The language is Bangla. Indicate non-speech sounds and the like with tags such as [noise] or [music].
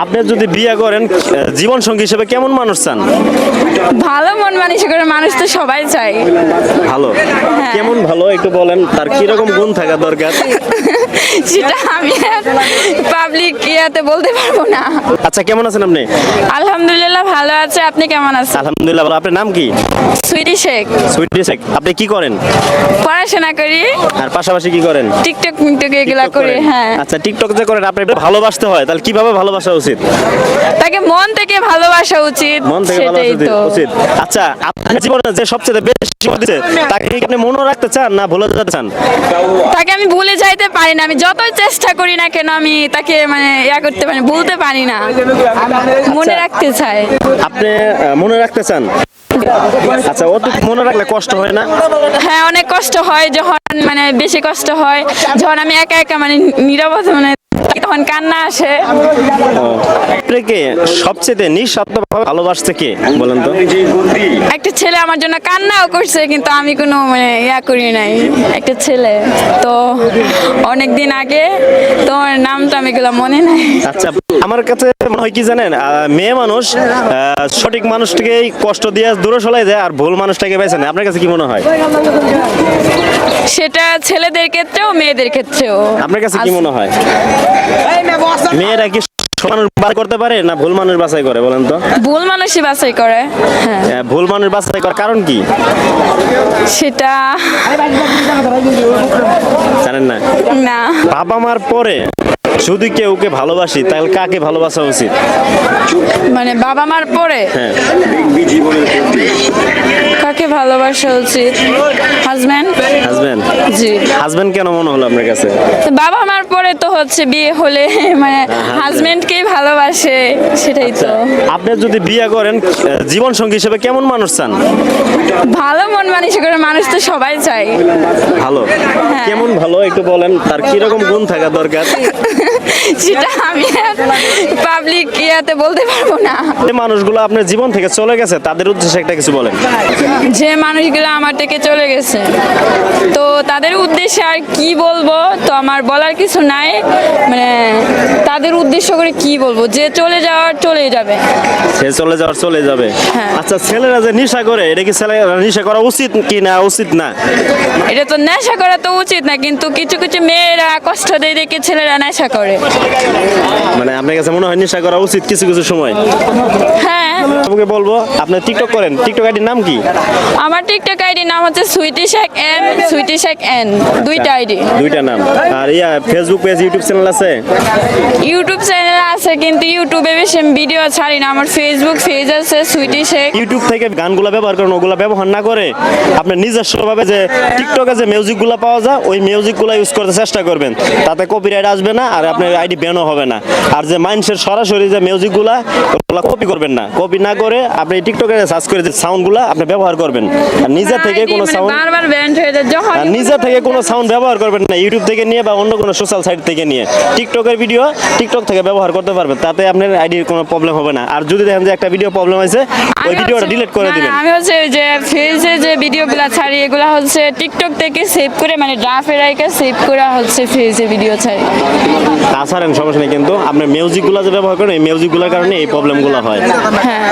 আপনি যদি বিয়ে করেন জীবন সঙ্গী হিসেবে কেমন মানুষ চান? ভালো মন মানসিকতার মানুষ তো সবাই চাই ভালো? কেমন ভালো? একটু বলেন তার কীরকম গুণ থাকা দরকার? [laughs] সেটা আমি পাবলিক ইয়াতে বলতে পারব না। আচ্ছা কেমন আছেন আপনি? আলহামদুলিল্লাহ ভালো আছে। আপনি কেমন আছেন? আলহামদুলিল্লাহ ভালো। আপনার নাম কি? সুইটি শেখ। সুইটি শেখ। আপনি কি করেন? পড়াশোনা করি। আর পাশাপাশি কি করেন? টিকটক মিকটক এগুলা করি হ্যাঁ। আচ্ছা টিকটক যে করেন আপনি ভালোবাসতে হয় তাহলে কীভাবে ভালোবাসা উচিত? তাকে মন থেকে ভালোবাসা উচিত মন থেকে ভালোবাসা উচিত। আচ্ছা আপনার জীবনে যে সবচেয়ে বেশি তাকে কি আপনি মনে রাখতে চান না ভুলে যেতে চান? তাকে আমি ভুলে যাইতে পারি না। আমি যতই চেষ্টা করি না কেন আমি তাকে মানে ইয়া করতে পারি ভুলতে পারি না। মনে। রাখতে চাই। আপনি মনে রাখতে চান? আচ্ছা মনে রাখলে কষ্ট হয় না? হ্যাঁ অনেক কষ্ট হয় যখন মানে বেশি কষ্ট হয়। যখন আমি একা একা মানে নিরবত মানে তখন কান্না আসে। আপনাকে সবচেয়ে নিঃস্বার্থভাবে ভালোবাসতে কে বলেন তো? ছেলে আমার জন্য কান্নাও করছে কিন্তু আমি কোনো মানে ইয়া করি নাই। একটা ছেলে। তো অনেক দিন আগে তোমার নামটা আমি গেলাম মনে নাই। আচ্ছা আমার কাছে মনে হয় কি জানেন মেয়ে মানুষ আহ, সঠিক মানুষটাকেই কষ্ট দিয়ে দূরে সলাই যায় আর ভুল মানুষটাকে বেছে নেয়। আপনার কাছে কি মনে হয়? সেটা ছেলেদের ক্ষেত্রেও মেয়েদের ক্ষেত্রেও। আপনার কাছে কি মনে হয়? মেয়েরা কি মানুষ বাছাই করতে পারে না ভুল মানুষ বাছাই করে বলেন তো? ভুল মানুষই বাছাই করে হ্যাঁ। ভুল মানুষ বাছাই করার কারণ কি? সেটা জানেন না? না। বাবা মার পরে যদি কেউকে ভালোবাসি তাহলে কাকে ভালোবাসা উচিত? মানে বাবা মার পরে? হ্যাঁ। কাকে ভালোবাসা উচিত? হাজব্যান্ড হাজবেন্ড জি। হাজবেন্ড কেন মনে হলো আপনার কাছে? বাবা মার পরে তো হচ্ছে বিয়ে হলে মানে হাজবেন্ডকেই ভালোবাসে সেটাই তো। আপনি যদি বিয়ে করেন জীবন সঙ্গী হিসেবে কেমন মানুষ চান? ভালো মন মানসিকতার মানুষ তো সবাই চাই ভালো? কেমন ভালো? একটু বলেন তার কীরকম গুণ থাকা দরকার? সেটা আমি পাবলিক ইয়াতে বলতে পারব না। মানুষগুলো আপনার জীবন থেকে চলে গেছে তাদের উদ্দেশ্যে একটা কিছু বলেন। যে মানুষগুলো আমার থেকে চলে গেছে। উদ্দেশ্যে আর কি বলব? তো আমার বলার কিছু নাই। মানে তাদের উদ্দেশ্য করে কি বলব? যে চলে যাওয়ার চলে যাবে। সে চলে যাওয়ার চলে যাবে। হ্যাঁ। আচ্ছা ছেলেরা যে নেশা করে এটা কি ছেলেরা নেশা করা উচিত কি না? উচিত না। এটা তো নেশা করা তো উচিত না কিন্তু কিছু কিছু মেয়েরা কষ্ট দেয় দেখে ছেলেরা নেশা করে। মানে আপনার কাছে মনে হয় নেশা করা উচিত কিছু কিছু সময়? হ্যাঁ। আপনাকে বলব আপনি টিকটক করেন। টিকটক আইডির নাম কি? আমার টিকটক আইডি নাম হচ্ছে সুইটি শেখ এন সুইটি শেখ এন। দুইটা আইডি। দুইটা নাম। আর ইয়া ফেসবুক পেজ ইউটিউব চ্যানেল আছে? ইউটিউব চ্যানেল আছে কিন্তু ইউটিউবে বেশি ভিডিও ছাড়ি না। আমার ফেসবুক পেজ আছে সুইটি শেখ ইউটিউব থেকে গানগুলো ব্যবহার করেন ওগুলো ব্যবহার না করে আপনি নিজস্বভাবে যে টিকটকে যে মিউজিকগুলো পাওয়া যায় ওই মিউজিকগুলো ইউজ করতে চেষ্টা করবেন। তাতে কপিরাইট আসবে না আর আপনার আইডি ব্যানও হবে না। আর যে মানুষের সরাসরি যে মিউজিকগুলো ওগুলো কপি করবেন না। কপি না করে আপনি টিকটকে সার্চ করে যে সাউন্ডগুলো আপনি ব্যবহার করবেন। আর নিজে থেকে কোনো মানে সাউন্ড বারবার ব্যান্ড হয়ে যায় যখন আর নিজে থেকে কোনো সাউন্ড ব্যবহার করবেন না ইউটিউব থেকে নিয়ে বা অন্য কোনো সোশ্যাল সাইট থেকে নিয়ে। টিকটকের ভিডিও টিকটক থেকে ব্যবহার করতে পারবেন তাতে আপনার আইডি কোনো প্রবলেম হবে না। আর যদি দেখেন যে একটা ভিডিও প্রবলেম আছে ওই ভিডিওটা ডিলিট করে দিবেন। আমি হচ্ছে যে ফেজে যে ভিডিওগুলো ছাড়ি এগুলো হচ্ছে টিকটক থেকে সেভ করে মানে ড্রাফে রাইকে সেভ করে হচ্ছে ফেজে ভিডিও ছাড়ি। তাছাড়া সমস্যা নেই কিন্তু আপনার মিউজিকগুলো যে ব্যবহার করেন এই মিউজিকগুলোর কারণে এই প্রবলেমগুলো হয়। হ্যাঁ।